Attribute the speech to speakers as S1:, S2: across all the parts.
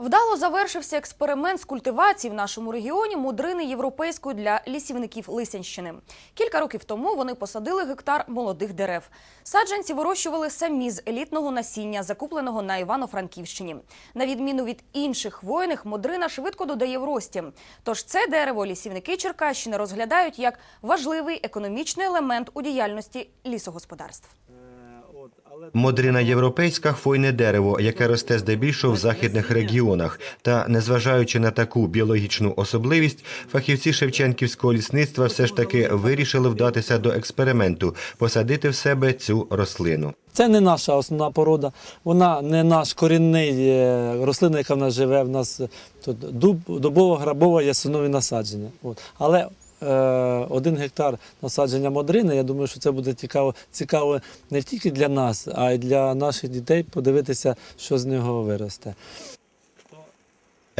S1: Вдало завершився експеримент з культивації в нашому регіоні мудрини європейської для лісівників Лисянщини. Кілька років тому вони посадили гектар молодих дерев. Саджанці вирощували самі з елітного насіння, закупленого на Івано-Франківщині. На відміну від інших хвойних, модрина швидко додає в рості. Тож це дерево лісівники Черкащини розглядають як важливий економічний елемент у діяльності лісогосподарств.
S2: Модрина європейська хвойне дерево, яке росте здебільшого в західних регіонах. Та незважаючи на таку біологічну особливість, фахівці Шевченківського лісництва все ж таки вирішили вдатися до експерименту посадити в себе цю рослину.
S3: Це не наша основна порода, вона не наш корінний е, рослина, яка в нас живе. В нас тут дуб, дубово-грабове ясенові насадження. От. Але один гектар насадження модрини, я думаю, що це буде цікаво, цікаво не тільки для нас, а й для наших дітей подивитися, що з нього виросте.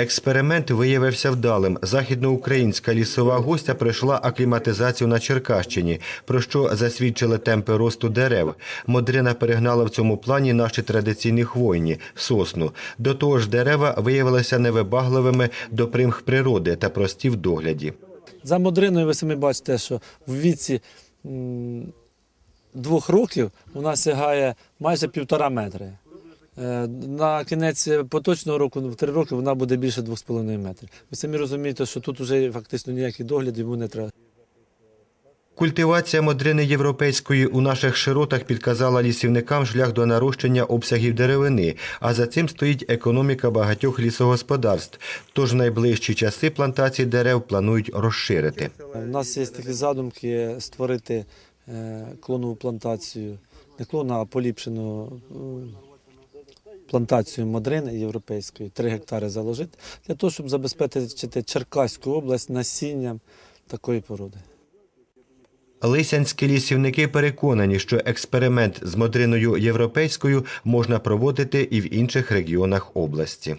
S2: Експеримент виявився вдалим. Західноукраїнська лісова гостя пройшла акліматизацію на Черкащині, про що засвідчили темпи росту дерев. Модрина перегнала в цьому плані наші традиційні хвойні сосну. До того ж, дерева виявилися невибагливими до примх природи та прості в догляді.
S3: За модриною ви самі бачите, що в віці двох років вона сягає майже півтора метри. Е, На кінець поточного року, в три роки, вона буде більше 2,5 метрів. Ви самі розумієте, що тут вже фактично ніякий догляд йому не треба.
S2: Культивація модрини європейської у наших широтах підказала лісівникам шлях до нарощення обсягів деревини, а за цим стоїть економіка багатьох лісогосподарств. Тож в найближчі часи плантації дерев планують розширити.
S3: У нас є такі задумки створити е, клонову плантацію, не клону, а поліпшену е, плантацію модрини європейської, 3 гектари заложити, для того, щоб забезпечити Черкаську область насінням такої породи.
S2: Лисянські лісівники переконані, що експеримент з модриною європейською можна проводити і в інших регіонах області.